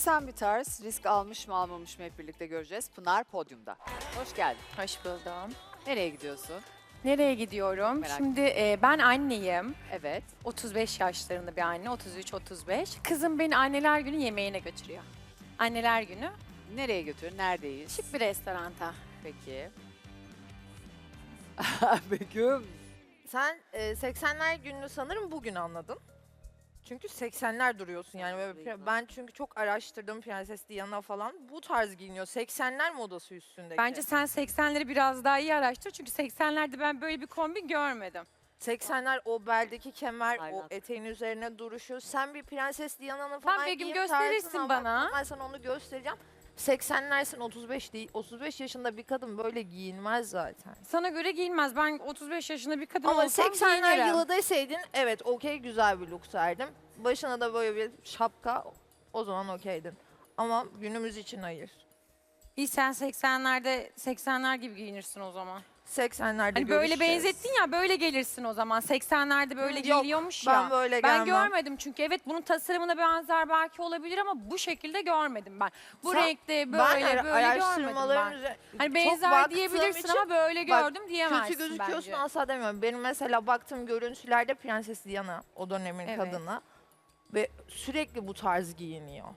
Enteresan bir tarz. Risk almış mı almamış mı hep birlikte göreceğiz. Pınar podyumda. Hoş geldin. Hoş buldum. Nereye gidiyorsun? Nereye gidiyorum? Merak Şimdi e, ben anneyim. Evet. 35 yaşlarında bir anne, 33-35. Kızım beni anneler günü yemeğine götürüyor. Anneler günü Nereye götür? Neredeyiz? şık bir restoranta. Peki. Begüm. Sen e, 80'ler gününü sanırım bugün anladın. Çünkü 80'ler duruyorsun yani. Böyle ben çünkü çok araştırdım Prenses Diana falan. Bu tarz giyiniyor. 80'ler modası üstündeki. Bence sen 80'leri biraz daha iyi araştır. Çünkü 80'lerde ben böyle bir kombin görmedim. 80'ler o beldeki kemer, Aynen. o eteğin üzerine duruşu. Sen bir Prenses Diana'nın falan Tam Begüm giyim gösterirsin bana. Ben sana onu göstereceğim. 80'lersin 35 değil. 35 yaşında bir kadın böyle giyinmez zaten. Sana göre giyinmez. Ben 35 yaşında bir kadın Ama olsam 80'ler giyinirim. yılı deseydin evet okey güzel bir look serdim. Başına da böyle bir şapka o zaman okeydin. Ama günümüz için hayır. İyi sen 80'lerde 80'ler gibi giyinirsin o zaman. 80'lerde Hani böyle görüşeceğiz. benzettin ya böyle gelirsin o zaman. 80'lerde böyle yok, giyiliyormuş Ben ya. böyle Ben gelmem. görmedim çünkü evet bunun tasarımına benzer belki olabilir ama bu şekilde görmedim ben. Bu Sen- renkte ben böyle ara- böyle görmedim ben. üzerine Hani benzer baktığım diyebilirsin için ama böyle bak, gördüm diyemezsin kötü gözüküyorsun bence. asla demiyorum. Benim mesela baktığım görüntülerde Prenses Diana o dönemin Evet. kadını ve sürekli bu tarz giyiniyor.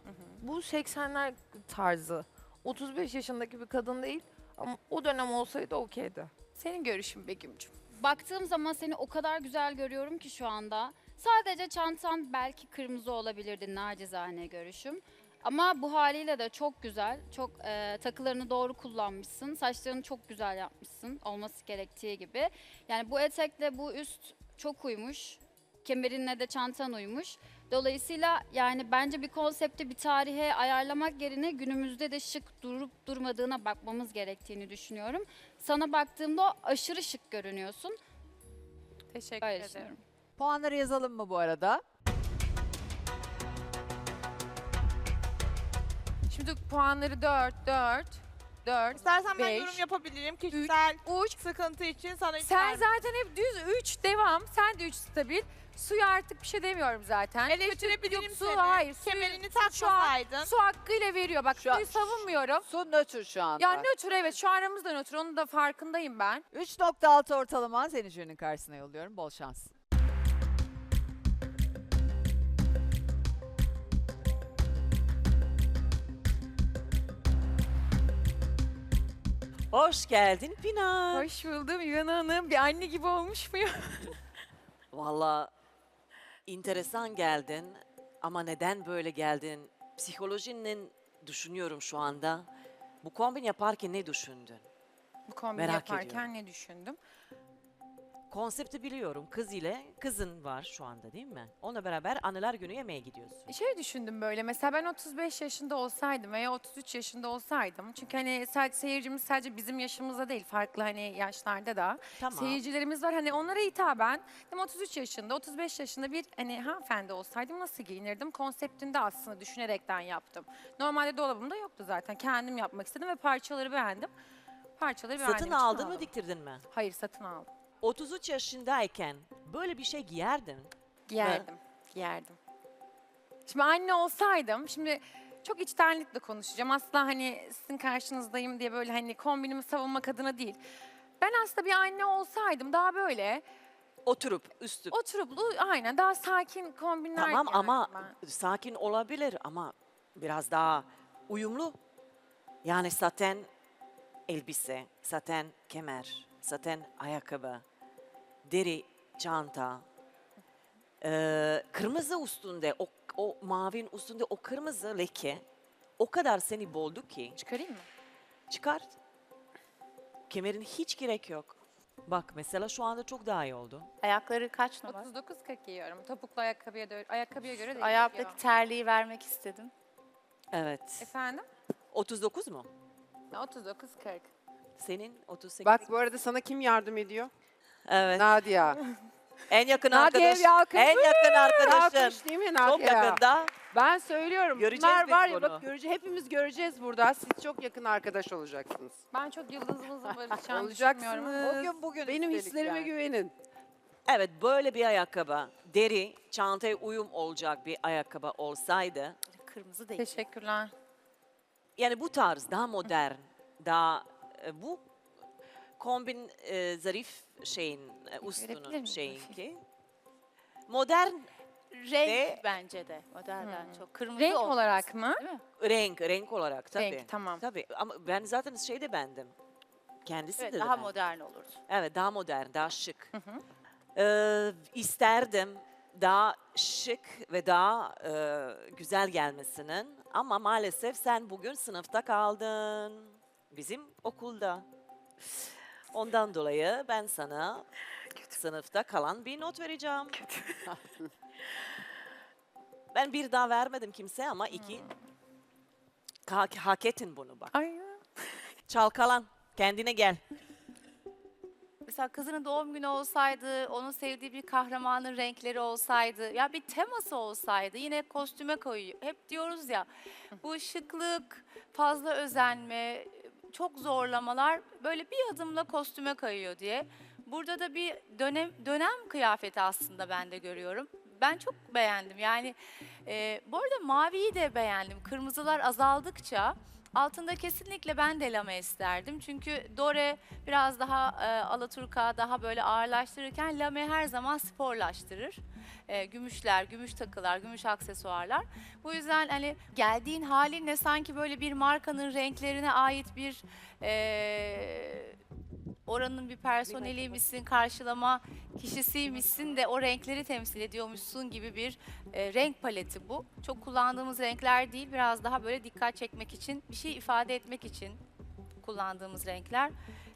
Bu 80'ler tarzı. 35 yaşındaki bir kadın değil ama o dönem olsaydı okeydi. Senin görüşün Begüm'cüm. Baktığım zaman seni o kadar güzel görüyorum ki şu anda. Sadece çantan belki kırmızı olabilirdi nacizane görüşüm. Ama bu haliyle de çok güzel. Çok e, takılarını doğru kullanmışsın. Saçlarını çok güzel yapmışsın. Olması gerektiği gibi. Yani bu etekle bu üst çok uymuş. Kemerinle de çantan uymuş. Dolayısıyla yani bence bir konsepti bir tarihe ayarlamak yerine günümüzde de şık durup durmadığına bakmamız gerektiğini düşünüyorum. Sana baktığımda aşırı şık görünüyorsun. Teşekkür Öyle ederim. düşünüyorum. Puanları yazalım mı bu arada? Şimdi puanları 4, 4, 4. İstersen ben Beş, yorum yapabilirim. Kişisel Uç. sıkıntı için sana üç Sen zaten hep düz 3 devam. Sen de 3 stabil. Suya artık bir şey demiyorum zaten. Eleştirebilirim Yok, su, seni. hayır, suyu- Kemerini şu an- takmasaydın. Su hakkıyla veriyor. Bak Şu an- suyu savunmuyorum. Su nötr şu anda. Ya nötr evet şu aramızda nötr onun da farkındayım ben. 3.6 ortalama seni jürinin karşısına yolluyorum. Bol şans. Hoş geldin Pınar. Hoş buldum İvan Hanım. Bir anne gibi olmuş muyum? Valla enteresan geldin ama neden böyle geldin? Psikolojinin düşünüyorum şu anda. Bu kombin yaparken ne düşündün? Bu kombini Merak yaparken ediyorum. ne düşündüm? Konsepti biliyorum. Kız ile kızın var şu anda değil mi? Onunla beraber anneler günü yemeğe gidiyorsun. Şey düşündüm böyle mesela ben 35 yaşında olsaydım veya 33 yaşında olsaydım. Çünkü hani sadece seyircimiz sadece bizim yaşımızda değil farklı hani yaşlarda da. Tamam. Seyircilerimiz var hani onlara hitaben dedim 33 yaşında 35 yaşında bir hani hanımefendi olsaydım nasıl giyinirdim konseptinde aslında düşünerekten yaptım. Normalde dolabımda yoktu zaten kendim yapmak istedim ve parçaları beğendim. Parçaları beğendim. Satın aldın mı diktirdin mi? Hayır satın aldım. 33 yaşındayken böyle bir şey giyerdin. Giyerdim, giyerdim. Şimdi anne olsaydım, şimdi çok içtenlikle konuşacağım. Asla hani sizin karşınızdayım diye böyle hani kombinimi savunmak adına değil. Ben aslında bir anne olsaydım daha böyle Oturup üstü. oturup aynen daha sakin kombinler Tamam giyerdim ama ben. sakin olabilir ama biraz daha uyumlu. Yani saten elbise, saten kemer, saten ayakkabı, deri çanta, eee, kırmızı üstünde, o, o mavin üstünde o kırmızı leke o kadar seni boldu ki Çıkarayım mı? çıkart. Kemerin hiç gerek yok. Bak mesela şu anda çok daha iyi oldu. Ayakları kaç numara? 39-40 giyiyorum. Topuklu ayakkabıya, dö- ayakkabıya göre değişiyor. Ayaktaki terliği vermek istedim. Evet. Efendim? 39 mu? 39-40. Senin 38. Bak bu arada sana kim yardım ediyor? Evet. Nadia. En yakın Nadia'ya arkadaş. bir alkış. En yakın arkadaşın. Alkış değil mi Çok Nadia? yakında. Ben söylüyorum. Göreceğiz Bunlar biz var ya bunu. bak görece hepimiz göreceğiz burada. Siz çok yakın arkadaş olacaksınız. Ben çok yıldızımızın barışacağını Olacaksınız. Bugün bugün Benim üstelik hislerime yani. güvenin. Evet böyle bir ayakkabı, deri, çantaya uyum olacak bir ayakkabı olsaydı kırmızı değil. Teşekkürler. Yani bu tarz daha modern, daha e, bu kombin e, zarif şeyin, e, miyim? şeyinki. Modern Renk Ve- bence de modelden Hmm. çok. Kırmızı Renk olması, olarak mı? Değil mi? renk, renk olarak tabii. Renk tamam. Tabii ama ben zaten şey de bendim. Kendisi Evet de daha beğendim. modern olurdu. Evet daha modern, daha şık. Hı hı. Ee, isterdim daha şık ve daha e, güzel gelmesinin ama maalesef sen bugün sınıfta kaldın. Bizim okulda. Ondan dolayı ben sana sınıfta kalan bir not vereceğim. ben bir daha vermedim kimseye ama iki. Hak, hak ettin bunu bak. Ay. Çalkalan. Kendine gel. Mesela kızının doğum günü olsaydı, onun sevdiği bir kahramanın renkleri olsaydı, ya bir teması olsaydı yine kostüme koyuyor. Hep diyoruz ya bu şıklık, fazla özenme, çok zorlamalar böyle bir adımla kostüme kayıyor diye. Burada da bir dönem dönem kıyafeti aslında ben de görüyorum. Ben çok beğendim. Yani e, bu arada maviyi de beğendim. Kırmızılar azaldıkça altında kesinlikle ben de lame isterdim. Çünkü Dore biraz daha e, alaturka, daha böyle ağırlaştırırken lame her zaman sporlaştırır. E, gümüşler, gümüş takılar, gümüş aksesuarlar. Bu yüzden hani geldiğin halinle sanki böyle bir markanın renklerine ait bir e, oranın bir personeliymişsin, karşılama kişisiymişsin de o renkleri temsil ediyormuşsun gibi bir e, renk paleti bu. Çok kullandığımız renkler değil, biraz daha böyle dikkat çekmek için, bir şey ifade etmek için kullandığımız renkler.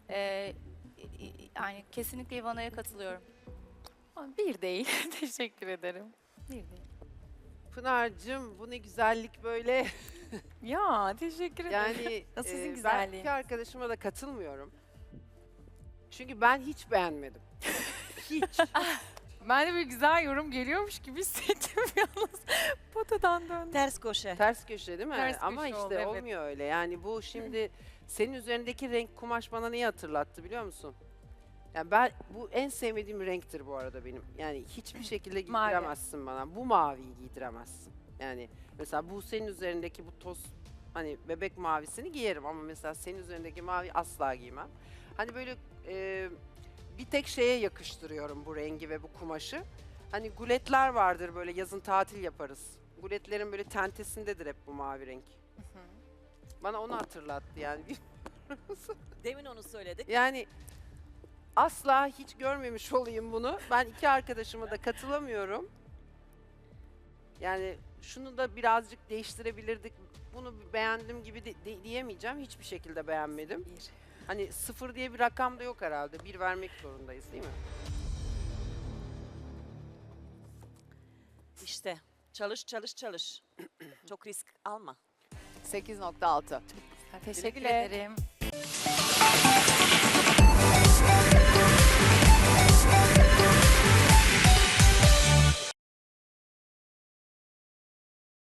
E, yani kesinlikle Ivana'ya katılıyorum. Bir değil. Teşekkür ederim. Bir değil. Pınar'cığım bu ne güzellik böyle. Ya teşekkür ederim. Yani Nasıl sizin e, ben güzelliğiniz? iki arkadaşıma da katılmıyorum. Çünkü ben hiç beğenmedim. hiç. Ben de bir güzel yorum geliyormuş gibi hissettim yalnız. Potadan döndüm. Ters köşe. Ters köşe değil mi? Ters Ama köşe işte oldu, evet. olmuyor öyle. Yani bu şimdi senin üzerindeki renk kumaş bana neyi hatırlattı biliyor musun? Yani ben bu en sevmediğim renktir bu arada benim. Yani hiçbir şekilde Mavi. giydiremezsin bana. Bu maviyi giydiremezsin. Yani mesela bu senin üzerindeki bu toz hani bebek mavisini giyerim ama mesela senin üzerindeki mavi asla giymem. Hani böyle e, bir tek şeye yakıştırıyorum bu rengi ve bu kumaşı. Hani guletler vardır böyle yazın tatil yaparız. Guletlerin böyle tentesindedir hep bu mavi renk. Bana onu hatırlattı yani. Demin onu söyledik. Yani asla hiç görmemiş olayım bunu. Ben iki arkadaşıma da katılamıyorum. Yani şunu da birazcık değiştirebilirdik. Bunu beğendim gibi de- de- diyemeyeceğim. Hiçbir şekilde beğenmedim. Hani sıfır diye bir rakam da yok herhalde. Bir vermek zorundayız değil mi? İşte çalış çalış çalış. Çok risk alma. 8.6. Teşekkür güle. ederim.